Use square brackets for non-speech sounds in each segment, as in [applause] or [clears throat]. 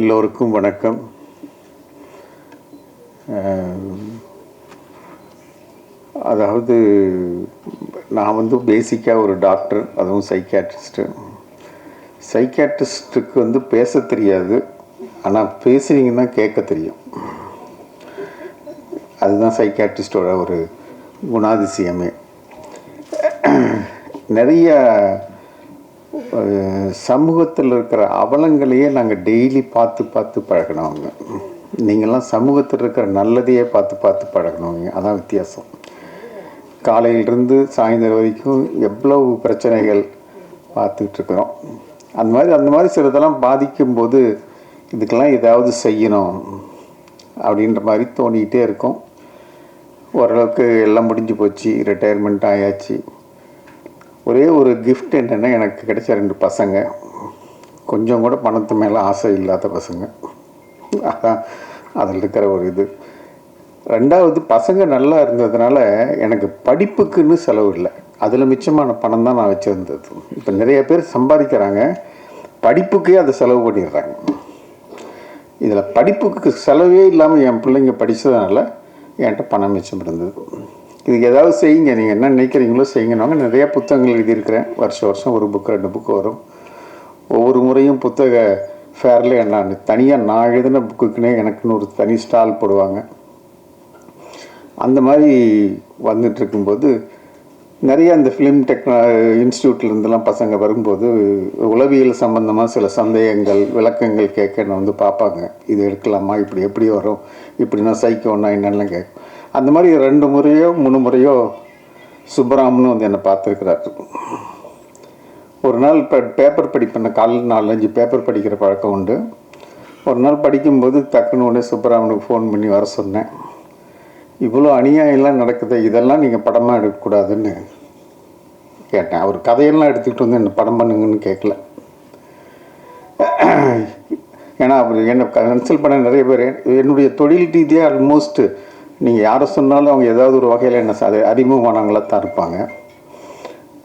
எல்லோருக்கும் வணக்கம். அதாவது நான் வந்து பேசிக்காக ஒரு டாக்டர் அதுவும் சைக்காட்ரிஸ்ட்டு சைக்காட்ரிஸ்ட்டுக்கு வந்து பேச தெரியாது. ஆனால் பேசுனீங்கன்னா கேட்க தெரியும். அதுதான் சைக்காட்ரிஸ்டோட ஒரு குணாதிசயமே. [clears throat] நிறைய சமூகத்தில் இருக்கிற அவலங்களையே நாங்கள் டெய்லி பார்த்து பார்த்து பழகினவங்க. நீங்கள்லாம் சமூகத்தில் இருக்கிற நல்லதையே பார்த்து பார்த்து பழகினவங்க. அதான் வித்தியாசம். காலையிலிருந்து சாயந்தரம் வரைக்கும் எவ்வளவு பிரச்சனைகள் பார்த்துட்ருக்குறோம் அந்த மாதிரி அந்த மாதிரி சிலதெல்லாம் பாதிக்கும்போது இதுக்கெல்லாம் ஏதாவது செய்யணும் அப்படின்ற மாதிரி தோணிக்கிட்டே இருக்கும். ஓரளவுக்கு எல்லாம் முடிஞ்சு போச்சு. ரிட்டையர்மெண்ட் ஆயாச்சு. ஒரே ஒரு கிஃப்ட் என்னென்னா எனக்கு கிடைச்ச ரெண்டு பசங்க. கொஞ்சம் கூட பணத்து மேலே ஆசை இல்லாத பசங்க. அதான் அதில் இருக்கிற ஒரு இது. ரெண்டாவது பசங்க நல்லா இருந்ததுனால எனக்கு படிப்புக்குன்னு செலவு இல்லை. அதில் மிச்சமான பணம் தான் நான் வச்சுருந்தது. இப்போ நிறைய பேர் சம்பாதிக்கிறாங்க. படிப்புக்கே அதை செலவு பண்ணிடுறாங்க. இதில் படிப்புக்கு செலவே இல்லாமல் என் பிள்ளைங்க படித்ததுனால என்கிட்ட பணம் மிச்சம் இருந்தது. இதுக்கு ஏதாவது செய்யுங்க. நீங்கள் என்ன நினைக்கிறீங்களோ செய்யுங்கன்னாங்க நிறைய புத்தகங்கள் எழுதியிருக்கிறேன். வருஷம் வருஷம் ஒரு புக்கு ரெண்டு புக்கு வரும். ஒவ்வொரு முறையும் புத்தக ஃபேரில் நான் தனியாக நான் எழுதின புக்குக்குன்னே எனக்குன்னு ஒரு தனி ஸ்டால் போடுவாங்க. அந்த மாதிரி வந்துட்டு இருக்கும்போது நிறைய அந்த ஃபிலிம் டெக்னா இன்ஸ்டியூட்லேருந்துலாம் பசங்க வரும்போது உளவியல் சம்பந்தமாக சில சந்தேகங்கள் விளக்கங்கள் கேட்க என்ன வந்து பார்ப்பாங்க. இது எடுக்கலாமா? இப்படி எப்படி வரும். இப்படின்னா சைக்கோன்னா என்னெல்லாம் கேட்கும் அந்த மாதிரி ரெண்டு முறையோ மூணு முறையோ சுப்பராமன் வந்து என்னை பார்த்துருக்கிறாரு. ஒரு நாள் இப்போ பேப்பர் படிப்பேன். காலையில் நாலஞ்சு பேப்பர் படிக்கிற பழக்கம் உண்டு. ஒரு நாள் படிக்கும்போது டக்குன்னு உடனே சுப்பராமனுக்கு ஃபோன் பண்ணி வர சொன்னேன். இவ்வளோ அநியாயம்லாம் நடக்குது இதெல்லாம் நீங்கள் படமாக எடுக்கக்கூடாதுன்னு கேட்டேன். அவர் கதையெல்லாம் எடுத்துக்கிட்டு வந்து என்ன படம் பண்ணுங்கன்னு கேட்கல. ஏன்னா அவர் என்னை கன்சல்ட் பண்ண நிறைய பேர். என்னுடைய தொழில் ரீதியாக ஆல்மோஸ்ட்டு நீங்கள் யாரை சொன்னாலும் அவங்க ஏதாவது ஒரு வகையில் என்ன அது அறிமுகமானவங்களாக தான் இருப்பாங்க.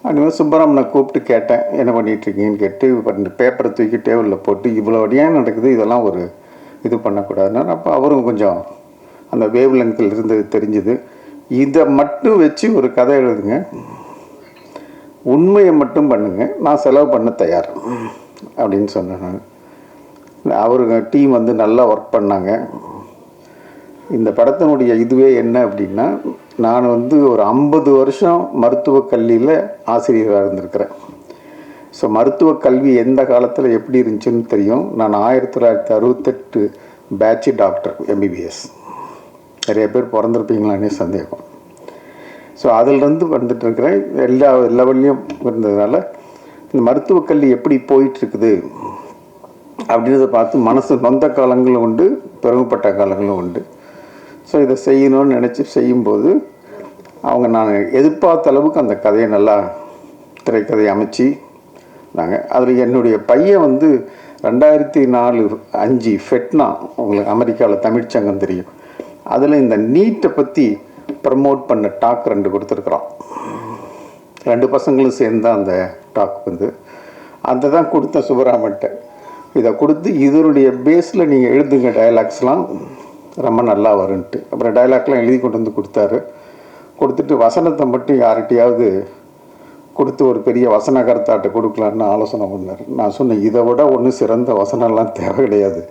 அதுமாதிரி சுப்பராமனை கூப்பிட்டு கேட்டேன் என்ன பண்ணிகிட்ருக்கீங்கன்னு கேட்டு இப்போ இந்த பேப்பரை தூக்கி டேபிளில் போட்டு இவ்வளோ அடியாக நடக்குது இதெல்லாம் ஒரு இது பண்ணக்கூடாதுன்னா அப்போ அவரும் கொஞ்சம் அந்த வேவ் லென்த்தில் இருந்தது தெரிஞ்சுது. இதை மட்டும் வச்சு ஒரு கதை எழுதுங்க. உண்மையை மட்டும் பண்ணுங்கள் நான் செலவு பண்ண தயார் அப்படின்னு சொன்னேன் நான். அவருங்க டீம் வந்து நல்லா ஒர்க் பண்ணாங்க. இந்த படத்தினுடைய இதுவே என்ன அப்படின்னா நான் வந்து ஒரு ஐம்பது வருஷம் மருத்துவக் கல்வியில் ஆசிரியராக இருந்திருக்கிறேன். ஸோ மருத்துவக் கல்வி எந்த காலத்தில் எப்படி இருந்துச்சுன்னு தெரியும். நான் ஆயிரத்தி தொள்ளாயிரத்தி அறுபத்தெட்டு பேட்ச் டாக்டர் எம்பிபிஎஸ் நிறைய பேர் பிறந்திருப்பீங்களானே சந்தேகம். ஸோ அதிலிருந்து வந்துட்டு இருக்கிறேன் எல்லா லெவல்லையும் இருந்ததுனால இந்த மருத்துவக் கல்வி எப்படி போயிட்டுருக்குது அப்படின்றத பார்த்து மனசு நொந்த காலங்களும் உண்டு பெருமைப்பட்ட காலங்களும் உண்டு. ஸோ இதை செய்யணும்னு நினச்சி செய்யும்போது அவங்க நான் எதிர்பார்த்த அளவுக்கு அந்த கதையை நல்லா திரைக்கதையை அமைச்சு நாங்கள் அதில் என்னுடைய பையன் வந்து ரெண்டாயிரத்தி நாலு அஞ்சு ஃபெட்னா உங்களுக்கு அமெரிக்காவில் தமிழ்ச்சங்கம் தெரியும். அதில் இந்த நீட்டை பற்றி ப்ரமோட் பண்ண டாக் ரெண்டு கொடுத்துருக்குறான். ரெண்டு பசங்களும் சேர்ந்து அந்த டாக் வந்து. அந்த தான் கொடுத்தேன் சுப்பராமன்ட்ட இதை கொடுத்து இதனுடைய பேஸில் நீங்கள் எழுதுங்க டயலாக்ஸ்லாம் ரொம்ப நல்லா வரும்ன்ட்டு அப்புறம் டயலாக்லாம் எழுதி கொண்டு வந்து கொடுத்தாரு. கொடுத்துட்டு வசனத்தை மட்டும் யார்கிட்டையாவது கொடுத்து ஒரு பெரிய வசனகர்த்தாட்ட கொடுக்கலான்னு ஆலோசனை பண்ணார். நான் சொன்னேன் இதை விட ஒன்றும் சிறந்த வசனம்லாம் தேவை கிடையாது.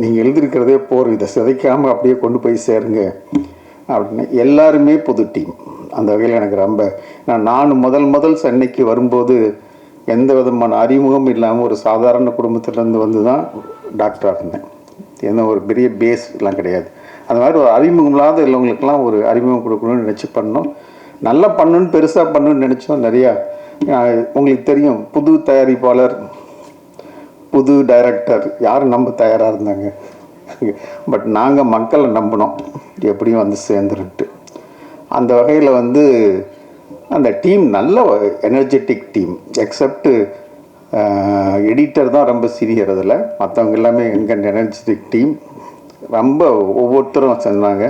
நீங்கள் எழுதியிருக்கிறதே போர். இதை சிதைக்காமல் அப்படியே கொண்டு போய் சேருங்க. அப்படின்னு. எல்லாருமே புது டீம் அந்த வகையில் எனக்கு ரொம்ப நான் நான் முதல் முதல் சென்னைக்கு வரும்போது எந்த விதமான அறிமுகம் இல்லாமல் ஒரு சாதாரண குடும்பத்திலேருந்து வந்து தான் டாக்டராக இருந்தேன். எந்த ஒரு பெரிய பேஸ் எல்லாம் கிடையாது. அந்த மாதிரி ஒரு அறிமுகம் இல்லாத உள்ளவங்களுக்கெல்லாம் ஒரு அறிமுகம் கொடுக்கணும்னு நினச்சி பண்ணோம் நல்லா பண்ணணும்னு பெருசாக பண்ணணும்னு நினச்சோம் நிறையா. உங்களுக்கு தெரியும் புது தயாரிப்பாளர் புது டைரக்டர் யார் நம்ப தயாராக இருந்தாங்க? பட் நாங்கள் மக்களை நம்பினோம். எப்படியும் வந்து சேர்ந்துருன்ட்டு. அந்த வகையில் வந்து அந்த டீம் நல்ல எனர்ஜெட்டிக் டீம். எக்ஸப்ட்டு எடிட்டர் தான் ரொம்ப சீனியர் அதில். மற்றவங்க எல்லாமே எங்கள் எனர்ஜெட்டிக் டீம் ரொம்ப ஒவ்வொருத்தரும் சொன்னாங்க.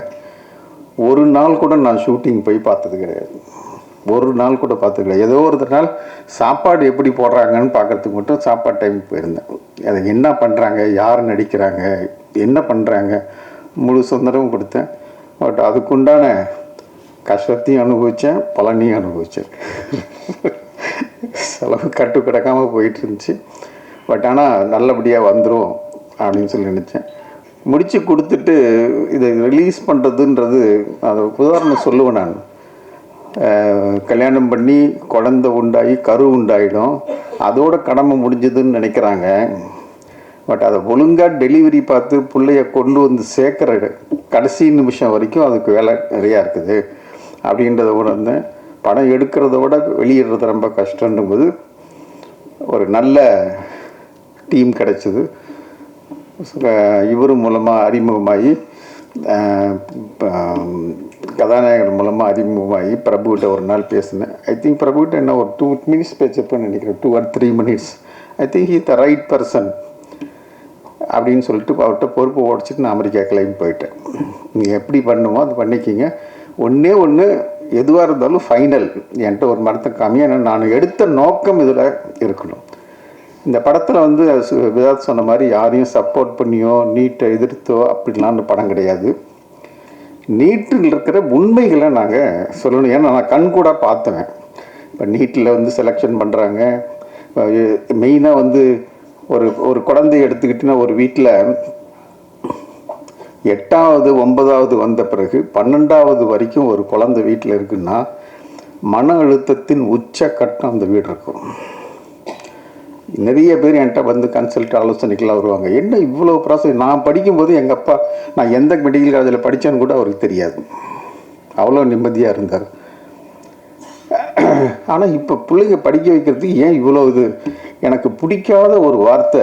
ஒரு நாள் கூட நான் ஷூட்டிங் போய் பார்த்தது கிடையாது. ஒரு நாள் கூட பார்த்துக்கல ஏதோ ஒரு நாள் சாப்பாடு எப்படி போடுறாங்கன்னு பார்க்கறதுக்கு மட்டும் சாப்பாடு டைமுக்கு போயிருந்தேன். அதை என்ன பண்ணுறாங்க யார் நடிக்கிறாங்க? என்ன பண்ணுறாங்க முழு சுதந்திரமும் கொடுத்தேன். பட் அதுக்குண்டான கஷ்டத்தையும் அனுபவித்தேன் பலனையும் அனுபவித்தேன் [laughs] செலவு கட்டு கிடக்காமல் போயிட்டு இருந்துச்சு பட் ஆனால் நல்லபடியாக வந்துடும் அப்படின்னு சொல்லி நினச்சேன். முடித்து கொடுத்துட்டு இதை ரிலீஸ் பண்ணுறதுன்றது அதை உதாரணம் சொல்லுவேன் நான். கல்யாணம் பண்ணி குழந்தை உண்டாகி கரு உண்டாயிடும். அதோட கடமை முடிஞ்சதுன்னு நினைக்கிறாங்க. பட் அதை ஒழுங்காக டெலிவரி பார்த்து பிள்ளைய கொண்டு வந்து சேர்க்குற கடைசி நிமிஷம் வரைக்கும் அதுக்கு வேலை நிறையா இருக்குது. அப்படின்றத உணர்ந்தேன். படம் எடுக்கிறத விட வெளியிடுறது ரொம்ப கஷ்டன்றும்போது ஒரு நல்ல டீம் கிடச்சிது. இவர் மூலமாக அறிமுகமாகி கதாநாயகர் மூலமாக அறிமுகமாகி பிரபுகிட்ட ஒரு நாள் பேசினேன். ஐ திங்க் பிரபுகிட்ட என்ன ஒரு டூ மினிட்ஸ் பேச்சப்பன்னு நினைக்கிறேன். Two or three minutes I think he the right person அப்படின்னு சொல்லிட்டு அவர்கிட்ட பொறுப்பு உடச்சிட்டு நான் அமெரிக்கா கிளம்பி போயிட்டேன். நீங்கள் எப்படி பண்ணுமோ அது பண்ணிக்கிங்க. ஒன்றே ஒன்று எதுவாக இருந்தாலும் ஃபைனல் என்கிட்ட ஒரு மரத்தை காமி ஏன்னா நான் எடுத்த நோக்கம் இதில் இருக்கணும். இந்த படத்தில் வந்து சு- விதாத் சொன்ன மாதிரி யாரையும் சப்போர்ட் பண்ணியோ நீட்டை எதிர்த்தோ அப்படிலாம் அந்த படம் கிடையாது. நீட்டில் இருக்கிற உண்மைகளை நாங்கள் சொல்லணும். ஏன்னா நான் கண் கூட பார்த்தேன் இப்போ நீட்டில் வந்து செலெக்ஷன் பண்ணுறாங்க மெயினாக வந்து ஒரு ஒரு குழந்தைய எடுத்துக்கிட்டினா ஒரு வீட்டில் எட்டாவது ஒன்பதாவது வந்த பிறகு பன்னெண்டாவது வரைக்கும் ஒரு குழந்தை வீட்டில் இருக்குன்னா மன அழுத்தத்தின் உச்சக்கட்டம் அந்த வீடு இருக்கும். நிறைய பேர் என்கிட்ட வந்து கன்சல்ட் ஆலோசனைக்கெல்லாம் வருவாங்க. என்ன இவ்வளோ ப்ராசஸ் நான் படிக்கும்போது எங்கள் அப்பா நான் எந்த மெடிக்கல் காலேஜில் படித்தேன்னு கூட அவருக்கு தெரியாது. அவ்வளோ நிம்மதியாக இருந்தார். ஆனால் இப்போ பிள்ளைங்க படிக்க வைக்கிறதுக்கு ஏன் இவ்வளோ இது? எனக்கு பிடிக்காத ஒரு வார்த்தை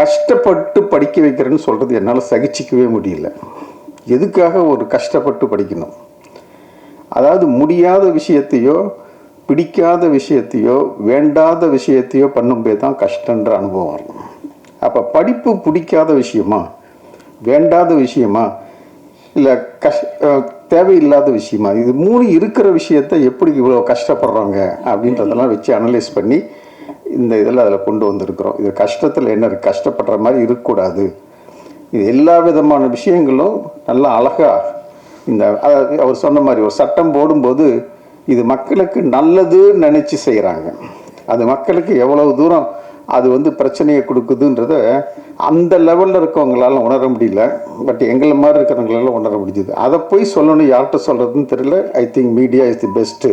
கஷ்டப்பட்டு படிக்க வைக்கிறேன்னு சொல்கிறது என்னால் சகிச்சிக்கவே முடியல. எதுக்காக ஒரு கஷ்டப்பட்டு படிக்கணும்? அதாவது முடியாத விஷயத்தையோ பிடிக்காத விஷயத்தையோ வேண்டாத விஷயத்தையோ பண்ணும்போது தான் கஷ்டன்ற அனுபவம் வரும் அப்போ படிப்பு பிடிக்காத விஷயமா? வேண்டாத விஷயமா? இல்லை கஷ் தேவையில்லாத விஷயமா? இது மூணு இருக்கிற விஷயத்தை எப்படி இவ்வளோ கஷ்டப்படுறாங்க அப்படின்றதெல்லாம் வச்சு அனலைஸ் பண்ணி இந்த இதில் அதில் கொண்டு வந்திருக்கிறோம். இது கஷ்டத்தில் என்ன இருக்குது கஷ்டப்படுற மாதிரி இருக்கக்கூடாது. இது எல்லா விதமான விஷயங்களும் நல்லா அழகாக இந்த அதாவது அவர் சொன்ன மாதிரி ஒரு சட்டம் போடும்போது இது மக்களுக்கு நல்லதுன்னு நினச்சி செய்கிறாங்க அது மக்களுக்கு எவ்வளவு தூரம் அது வந்து பிரச்சனையை கொடுக்குதுன்றத அந்த லெவலில் இருக்கவங்களால உணர முடியல. பட் எங்களை மாதிரி இருக்கிறவங்களால உணர முடிஞ்சுது. அதை போய் சொல்லணும். யார்கிட்ட சொல்கிறதுன்னு தெரியல. I think media is the best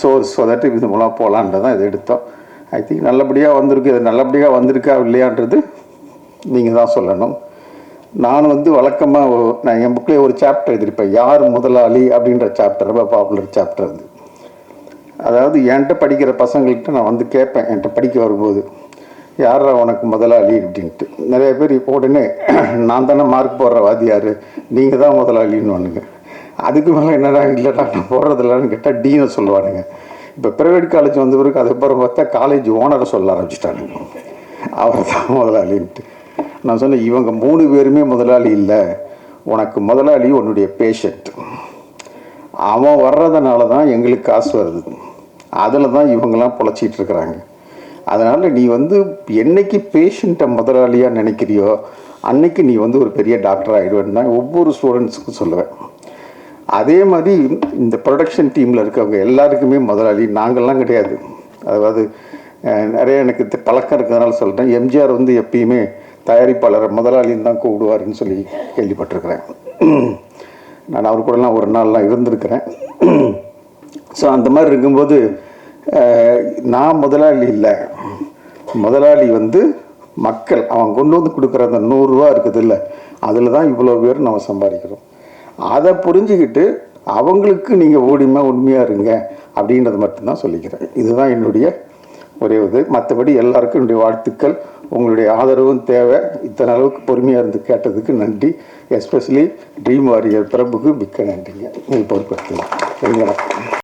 source so that இது மூலம் போகலான்றதான் இதை எடுத்தோம். ஐ திங்க் நல்லபடியாக வந்திருக்கு. இது நல்லபடியாக வந்திருக்கா இல்லையான்றது நீங்கள் தான் சொல்லணும். நான் வந்து வழக்கமாக நான் என் புக்கில் ஒரு சாப்டர் எழுதியிருப்பேன். யார் முதலாளி அப்படின்ற சாப்டர் ரொம்ப பாப்புலர் சாப்டர் அது. அதாவது என்கிட்ட படிக்கிற பசங்கள்கிட்ட நான் வந்து கேட்பேன். என்கிட்ட படிக்க வரும்போது யாரா உனக்கு முதலாளி? அப்படின்ட்டு. நிறைய பேர் இப்போ உடனே நான் தானே மார்க் போடுற வாதியார் நீங்கள் தான் முதலாளின்னு ஒன்றுங்க அதுக்கு மேலே என்னடா இல்லைடா நான் போடுறதில்லன்னு கேட்டால் டீனை சொல்லுவானுங்க. இப்போ ப்ரைவேட் காலேஜ் வந்த பிறகு அதுக்கப்புறம் பார்த்தா காலேஜ் ஓனரை சொல்ல ஆரம்பிச்சிட்டானுங்க. அவர் தான் முதலாளின்ட்டு நான் சொன்னேன் இவங்க மூணு பேருமே முதலாளி இல்லை. உனக்கு முதலாளி உன்னுடைய பேஷண்ட் அவன் வர்றதுனால தான் எங்களுக்கு காசு வருது. அதில் தான் இவங்கெல்லாம் பொழைச்சிட்டு இருக்கிறாங்க. அதனால் நீ வந்து என்னைக்கு பேஷண்ட்டை முதலாளியாக நினைக்கிறியோ அன்னைக்கு நீ வந்து ஒரு பெரிய டாக்டர் ஆகிடுவேன்னு தான் ஒவ்வொரு ஸ்டூடெண்ட்ஸுக்கும் சொல்லுவேன். அதே மாதிரி இந்த ப்ரொடக்ஷன் டீமில் இருக்கவங்க எல்லாருக்குமே முதலாளி நாங்கள்லாம் கிடையாது. அதாவது நிறைய எனக்கு பழக்கம் இருக்கிறதுனால சொல்கிறேன் எம்ஜிஆர் வந்து எப்பயுமே தயாரிப்பாளரை முதலாளின்னு தான் கூப்பிடுவாருன்னு சொல்லி கேள்விப்பட்டிருக்கிறேன். நான் அவர் கூடலாம் ஒரு நாள்லாம் இருந்திருக்கிறேன். ஸோ அந்த மாதிரி இருக்கும்போது நான் முதலாளி இல்லை. முதலாளி வந்து மக்கள் அவன் கொண்டு வந்து கொடுக்குற அந்த நூறுரூவா இருக்குது இல்லை அதில் தான் இவ்வளோ பேர் நம்ம சம்பாதிக்கிறோம். அதை புரிஞ்சுக்கிட்டு அவங்களுக்கு நீங்கள் ஓடிமா உண்மையாக இருங்க அப்படின்றத மட்டும்தான் சொல்லிக்கிறேன். இதுதான் என்னுடைய ஒரே இது. மற்றபடி எல்லாருக்கும் என்னுடைய வாழ்த்துக்கள். உங்களுடைய ஆதரவும் தேவை. இத்தனை அளவுக்கு பொறுமையாக இருந்து கேட்டதுக்கு நன்றி. எஸ்பெஷலி ட்ரீம் வாரியர் பிரபுக்கு மிக்க நன்றிங்க. நீங்கள் பொறுப்பெடுத்துங்க